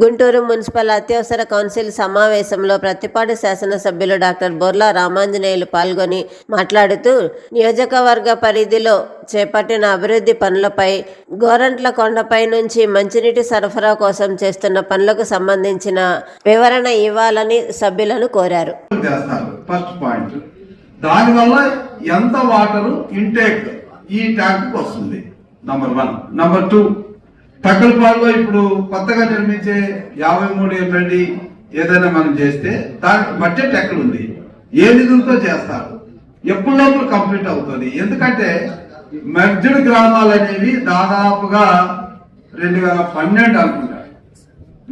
Guntur municipal అత్యవసర council సమావేశంలో ప్రతిపాడు శాసనసభ్యులు డాక్టర్ బొర్లా రామాంజనేయులు పాల్గొని మాట్లాడుతూ నియోజకవర్గ పరిధిలో చేపట్టిన అభివృద్ధి పనులపై గోరంట్ల కొండపై నుంచి మంచినీటి సరఫరా కోసం చేస్తున్న పనులకు సంబంధించిన వివరణ ఇవ్వాలని సభ్యులను కోరారు. దానివల్ల ఎంత వాటర్ ఇంటేక్ ఈ ట్యాంక్ వస్తుంది. నంబర్ వన్ నంబర్ టూ తక్కలపాడులో ఇప్పుడు కొత్తగా నిర్మించే యాభై మూడు ఎంఎల్డి ఏదైనా మనం చేస్తే దానికి బడ్జెట్ ఎక్కడ ఉంది ఏ నిధులతో చేస్తారు? ఎప్పుడు లోపల కంప్లీట్ అవుతుంది? ఎందుకంటే మెర్జడ్ గ్రామాలు అనేవి దాదాపుగా రెండు వేల పన్నెండు అనుకుంటా.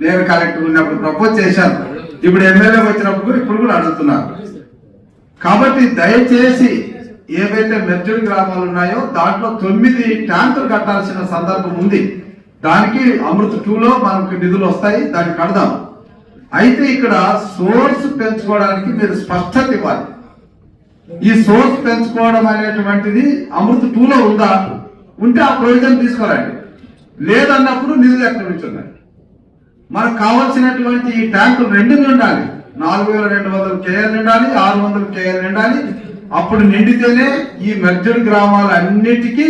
నేను కలెక్టర్ ఉన్నప్పుడు ప్రపోజ్ చేశాను. ఇప్పుడు ఎమ్మెల్యే వచ్చినప్పుడు ఇప్పుడు కూడా అడుగుతున్నారు. కాబట్టి దయచేసి ఏవైతే మెర్జడ్ గ్రామాలు ఉన్నాయో దాంట్లో తొమ్మిది ట్యాంకులు కట్టాల్సిన సందర్భం ఉంది. దానికి అమృత్ టూలో మనకు నిధులు వస్తాయి దాన్ని కడదాం. అయితే ఇక్కడ సోర్స్ పెంచుకోవడానికి మీరు స్పష్టత ఇవ్వాలి. ఈ సోర్స్ పెంచుకోవడం అనేటువంటిది అమృత్ టూలో ఉందా? ఉంటే ఆ ప్రయోజనం తీసుకోరండి. లేదన్నప్పుడు నిధులు ఎక్కడి నుంచి ఉన్నాయి? మనకు కావాల్సినటువంటి ఈ ట్యాంకులు రెండు నిండాలి. నాలుగు వేల రెండు వందలు కేఎల్ నిండాలి ఆరు వందలు కేఎల్ నిండాలి. అప్పుడు నిండితేనే ఈ మెర్జర్ గ్రామాలన్నిటికీ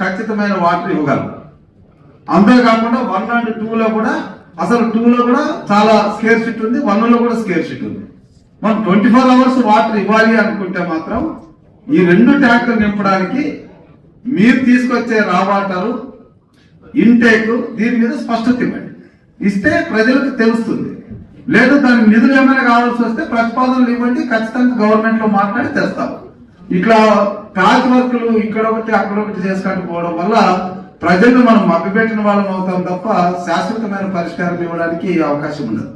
ఖచ్చితమైన వాటర్ ఇవ్వగలం. అంతేకాకుండా వన్ అండ్ టూలో కూడా అసలు టూలో కూడా చాలా స్కేర్ షిట్ ఉంది వన్లో కూడా స్కేర్ షిట్ ఉంది. మనం ట్వంటీ ఫోర్ అవర్స్ వాటర్ ఇవ్వాలి అనుకుంటే మాత్రం ఈ రెండు ట్యాంకులు నింపడానికి మీరు తీసుకొచ్చే రా వాటరు ఇంటేక్ దీని మీద స్పష్టత ఇవ్వండి. ఇస్తే ప్రజలకు తెలుస్తుంది. లేదు దానికి నిధులు ఏమైనా కావాల్సి వస్తే ప్రతిపాదనలు ఇవ్వండి ఖచ్చితంగా గవర్నమెంట్లో మాట్లాడి తెస్తాం. ఇట్లా ప్యాచ్ వర్క్లు ఇక్కడ ఒకటి అక్కడ ఒకటి చేసుకుంటూ పోవడం వల్ల ప్రజలను మనం మభ్యపెట్టిన వాళ్ళం అవుతాం తప్ప శాశ్వతమైన పరిష్కారం ఇవ్వడానికి అవకాశం ఉండదు.